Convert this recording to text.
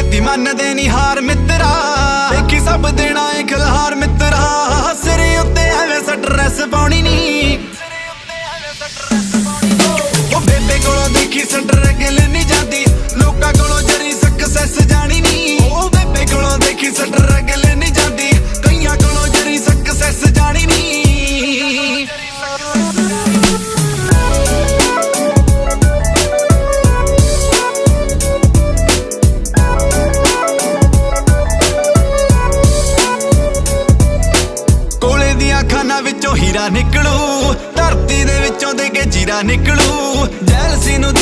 ਛੇਤੀ ਮੰਨਦੇ ਨਹੀਂ ਹਾਰ ਮਿੱਤਰਾ। ਦੇਖੀ ਸਭ ਦੇਣਾ ਏ ਖਿਲਹਾਰ ਮਿੱਤਰਾ। ਸਿਰੇ ਉੱਤੇ ਐਵੇਂ ਸਟ੍ਰੈਸ ਪਾਉਣੀ ਨਹੀਂ ਉਹ ਬੇਬੇ ਕੋਲੋਂ ਦੇਖੀ ਸਟਰ ਗਿਲ ਨਹੀਂ ਜਾਂਦੀ। ਦੀਆਂ ਖਾਨਾਂ ਵਿੱਚੋਂ ਹੀਰਾ ਨਿਕਲੂ ਧਰਤੀ ਦੇ ਵਿੱਚੋਂ ਦੇ ਕੇ ਜੀਰਾ ਨਿਕਲੂ ਜੈਲਸੀ ਨੂੰ